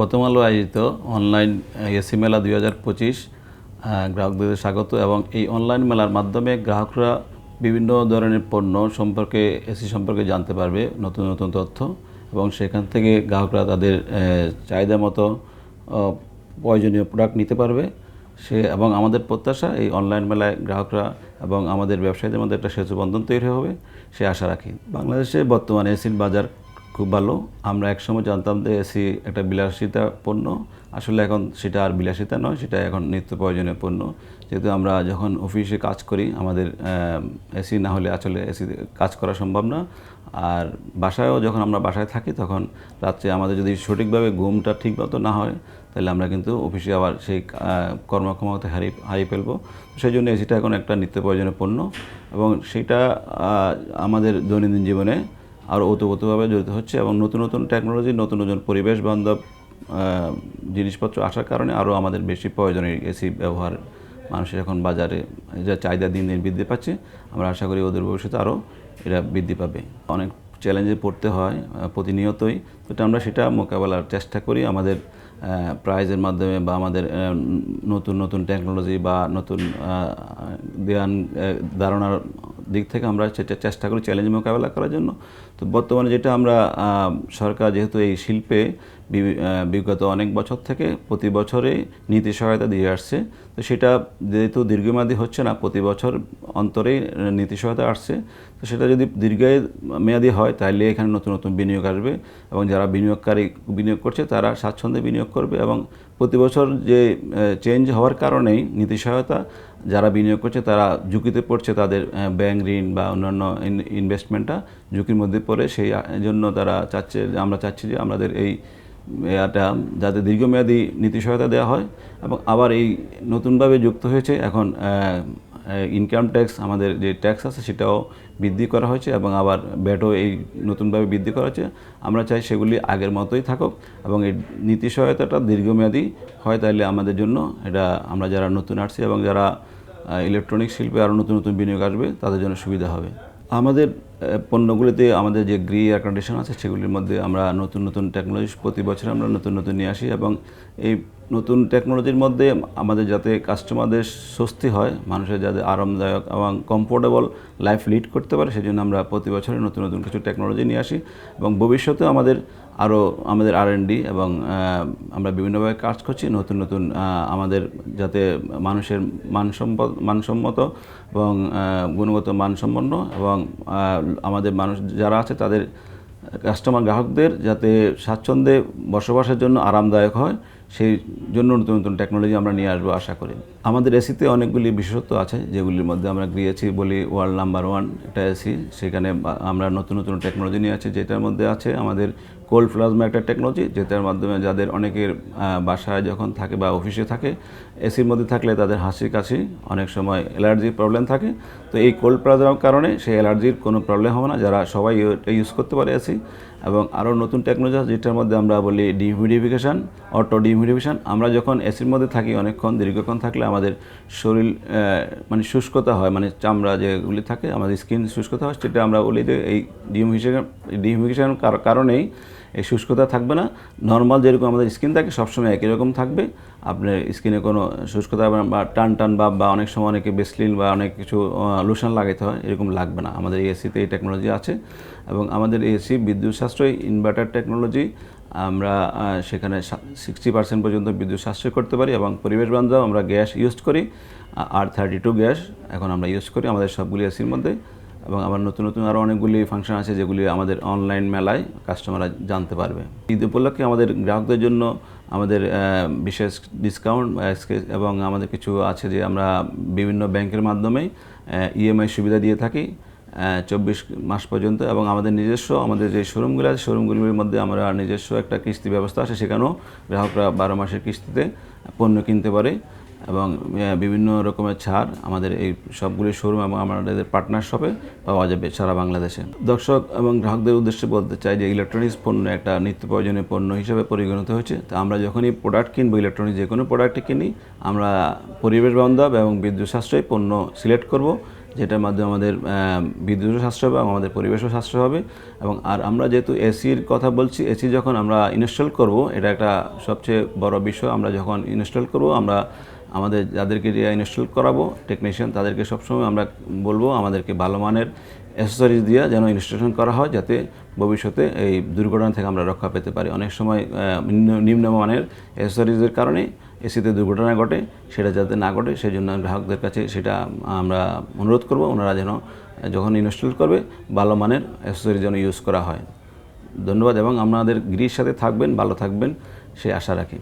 প্রথম আলো আয়োজিত অনলাইন এসি মেলা দুই হাজার পঁচিশ গ্রাহকদের স্বাগত এবং এই অনলাইন মেলার মাধ্যমে গ্রাহকরা বিভিন্ন ধরনের পণ্য সম্পর্কে, এসি সম্পর্কে জানতে পারবে নতুন নতুন তথ্য এবং সেখান থেকে গ্রাহকরা তাদের চাহিদা মতো প্রয়োজনীয় প্রোডাক্ট নিতে পারবে। সে এবং আমাদের প্রত্যাশা এই অনলাইন মেলায় গ্রাহকরা এবং আমাদের ব্যবসায়ীদের মধ্যে একটা সেতু বন্ধন তৈরি হবে, সে আশা রাখি। বাংলাদেশে বর্তমানে এসির বাজার খুব ভালো। আমরা একসময় জানতাম যে এসি একটা বিলাসিতা পণ্য। আসলে এখন সেটা আর বিলাসিতা নয়, সেটা এখন নিত্য প্রয়োজনীয় পণ্য। যেহেতু আমরা যখন অফিসে কাজ করি, আমাদের এসি না হলে আসলে এসি কাজ করা সম্ভব না। আর বাসায়ও যখন আমরা বাসায় থাকি, তখন রাত্রে আমাদের যদি সঠিকভাবে ঘুমটা ঠিক মতো না হয়, তাহলে আমরা কিন্তু অফিসে আবার সেই কর্মক্ষমতা হারিয়ে হারিয়ে ফেলব। সেই জন্য এসিটা এখন একটা নিত্য প্রয়োজনীয় পণ্য। এবং সেটা আমাদের দৈনন্দিন জীবনে আরও ওতপ্রোতভাবে জড়িত হচ্ছে এবং নতুন নতুন টেকনোলজি নতুন নতুন পরিবেশ বান্ধব জিনিসপত্র আসার কারণে আরও আমাদের বেশি প্রয়োজনীয় এসি ব্যবহার, মানুষের এখন বাজারে যা চাহিদা দিন দিন বৃদ্ধি পাচ্ছে, আমরা আশা করি ওদের ভবিষ্যতে আরও এটা বৃদ্ধি পাবে। অনেক চ্যালেঞ্জে পড়তে হয় প্রতিনিয়তই। তো আমরা সেটা মোকাবেলার চেষ্টা করি, আমাদের প্রাইজের মাধ্যমে বা আমাদের নতুন নতুন টেকনোলজি বা নতুন ধ্যান ধারণার দিক থেকে আমরা সেটা চেষ্টা করি চ্যালেঞ্জ মোকাবেলা করার জন্য। তো বর্তমানে যেটা আমরা সরকার যেহেতু এই শিল্পে বিগত অনেক বছর থেকে প্রতি বছরে নীতি সহায়তা দিয়ে আসছে, তো সেটা যেহেতু দীর্ঘমেয়াদী হচ্ছে না, প্রতি বছর অন্তরেই নীতি সহায়তা আসছে, তো সেটা যদি দীর্ঘ মেয়াদী হয় তাহলে এখানে নতুন নতুন বিনিয়োগ আসবে এবং যারা বিনিয়োগকারী বিনিয়োগ করছে তারা স্বাচ্ছন্দ্যে বিনিয়োগ করবে এবং প্রতি বছর যে চেঞ্জ হওয়ার কারণেই নীতি সহায়তা যারা বিনিয়োগ করছে, তারা ঝুঁকিতে পড়ছে, তাদের ব্যাংক ঋণ বা অন্যান্য ইনভেস্টমেন্টটা ঝুঁকির মধ্যে পড়ে। সেই জন্য তারা চাচ্ছে, আমরা চাচ্ছি যে আমাদের এই এটা যাতে দীর্ঘমেয়াদী নীতি সহায়তা দেওয়া হয় এবং আবার এই নতুনভাবে যুক্ত হয়েছে। এখন ইনকাম ট্যাক্স আমাদের যে ট্যাক্স আছে সেটাও বৃদ্ধি করা হয়েছে এবং আবার ব্যাটও এই নতুনভাবে বৃদ্ধি করা হয়েছে। আমরা চাই সেগুলি আগের মতোই থাকুক এবং এই নীতি সহায়তাটা দীর্ঘমেয়াদী হয় তাহলে আমাদের জন্য। এটা আমরা যারা নতুন আসছি এবং যারা ইলেকট্রনিক শিল্পে আরও নতুন নতুন বিনিয়োগ আসবে, তাদের জন্য সুবিধা হবে। আমাদের পণ্যগুলিতে আমাদের যে গ্রি এয়ার কন্ডিশন আছে, সেগুলির মধ্যে আমরা নতুন নতুন টেকনোলজি প্রতি বছর আমরা নতুন নতুন নিয়ে আসি এবং এই নতুন টেকনোলজির মধ্যে আমাদের যাতে কাস্টমারদের স্বস্তি হয়, মানুষের যাতে আরামদায়ক এবং কমফোর্টেবল লাইফ লিড করতে পারে, সেজন্য আমরা প্রতি বছরে নতুন নতুন কিছু টেকনোলজি নিয়ে আসি। এবং ভবিষ্যতে আমাদের আরও আমাদের আর ডি এবং আমরা বিভিন্নভাবে কাজ করছি, নতুন নতুন আমাদের যাতে মানুষের মানসম্পদ, মানসম্মত এবং গুণগত মানসম্পন্ন এবং আমাদের মানুষ যারা আছে তাদের কাস্টমার গ্রাহকদের যাতে স্বাচ্ছন্দ্যে বসবাসের জন্য আরামদায়ক হয় সেই জন্য নতুন নতুন টেকনোলজি আমরা নিয়ে আসব আশা করি। আমাদের এসিতে অনেকগুলি বিশেষত্ব আছে, যেগুলির মধ্যে আমরা গিয়েছি বলি ওয়ার্ল্ড নাম্বার ওয়ান একটা এসি সেখানে আমরা নতুন নতুন টেকনোলজি নিয়ে আছি যেটার মধ্যে আছে আমাদের কোল্ড প্লাজমা একটা টেকনোলজি যেটার মাধ্যমে যাদের অনেকের বাসায় যখন থাকে বা অফিসে থাকে এসির মধ্যে থাকলে তাদের হাসি কাশি, অনেক সময় অ্যালার্জির প্রবলেম থাকে। তো এই কোল্ড প্লাজমার কারণে সেই অ্যালার্জির কোনো প্রবলেম হবে না, যারা সবাই ইউজ করতে পারে এসি এবং আরও নতুন টেকনোলজি আছে, যেটার মধ্যে আমরা বলি ডিহিউমিডিফিকেশান অটো ডিহিউমিডিফিকেশান আমরা যখন এসির মধ্যে থাকি অনেকক্ষণ, দীর্ঘক্ষণ থাকলে আমাদের শরীর মানে শুষ্কতা হয় মানে চামড়া যেগুলি থাকে, আমাদের স্কিন শুষ্কতা হয়, সেটা আমরা বলি যে এই ডিহিউমিডিফিকেশান ডিহিউমিডিফিকেশান কারণেই এই শুষ্কতা থাকবে না। নর্মাল যেরকম আমাদের স্কিন থাকে, সবসময় একই রকম থাকবে। আপনার স্কিনে কোনো শুষ্কতা বা- টান টান বা বা অনেক সময় অনেকে বেসলিন বা অনেক কিছু লোশন লাগাইতে হয়, এরকম লাগবে না। আমাদের এসিতে এই টেকনোলজি আছে এবং আমাদের এসি বিদ্যুৎ সাশ্রয় ইনভার্টার টেকনোলজি আমরা সেখানে সিক্সটি পার্সেন্ট পর্যন্ত বিদ্যুৎ সাশ্রয় করতে পারি এবং পরিবেশ বান্ধব আমরা গ্যাস ইউজ করি আর থার্টি টু গ্যাস এখন আমরা ইউজ করি আমাদের সবগুলি এসির মধ্যে এবং আবার নতুন নতুন আরও অনেকগুলি ফাংশন আছে যেগুলি আমাদের অনলাইন মেলায় কাস্টমাররা জানতে পারবে। ঈদ উপলক্ষে আমাদের গ্রাহকদের জন্য আমাদের বিশেষ ডিসকাউন্ট এবং আমাদের কিছু আছে যে আমরা বিভিন্ন ব্যাংকের মাধ্যমে ইএমআই সুবিধা দিয়ে থাকি চব্বিশ মাস পর্যন্ত এবং আমাদের নিজস্ব, আমাদের যে শোরুমগুলো আছে শোরুমগুলির মধ্যে আমরা নিজস্ব একটা কিস্তি ব্যবস্থা আছে, সেখানেও গ্রাহকরা বারো মাসের কিস্তিতে পণ্য কিনতে পারে। এবং বিভিন্ন রকমের ছাড় আমাদের এই সবগুলি শোরুম এবং আমাদের পার্টনার শপে পাওয়া যাবে সারা বাংলাদেশে। দর্শক এবং গ্রাহকদের উদ্দেশ্যে বলতে চাই যে ইলেকট্রনিক্স পণ্য একটা নিত্য প্রয়োজনীয় পণ্য হিসেবে পরিগণিত হয়েছে। তো আমরা যখনই প্রোডাক্ট কিনবো ইলেকট্রনিক্স যে কোনো প্রোডাক্টে কিনি, আমরা পরিবেশ বান্ধব এবং বিদ্যুৎ সাশ্রয়ী পণ্য সিলেক্ট করব, যেটার মাধ্যমে আমাদের বিদ্যুৎও সাশ্রয় হবে এবং আমাদের পরিবেশও সাশ্রয় হবে। এবং, আর আমরা যেহেতু এসির কথা বলছি এসি যখন আমরা ইনস্টল করব, এটা একটা সবচেয়ে বড় বিষয়। আমরা যখন ইনস্টল করব, আমরা আমাদের যাদেরকে যে ইনস্টল করাবো টেকনিশিয়ান তাদেরকে সবসময় আমরা বলব আমাদেরকে ভালো মানের অ্যাসেসরিজ দিয়ে যেন ইনস্টলেশন করা হয় যাতে ভবিষ্যতে এই দুর্ঘটনা থেকে আমরা রক্ষা পেতে পারি। অনেক সময় নিম্ন- নিম্নমানের অ্যাসেসরিজের কারণে এসিতে দুর্ঘটনা ঘটে, সেটা যাতে না ঘটে সেই জন্য গ্রাহকদের কাছে সেটা আমরা অনুরোধ করব, ওনারা যেন, যখন ইনস্টল করবে, ভালো মানের অ্যাসেসরিজ যেন ইউজ করা হয়। ধন্যবাদ এবং আপনাদের গৃহের সাথে থাকবেন, ভালো থাকবেন সেই আশা রাখি।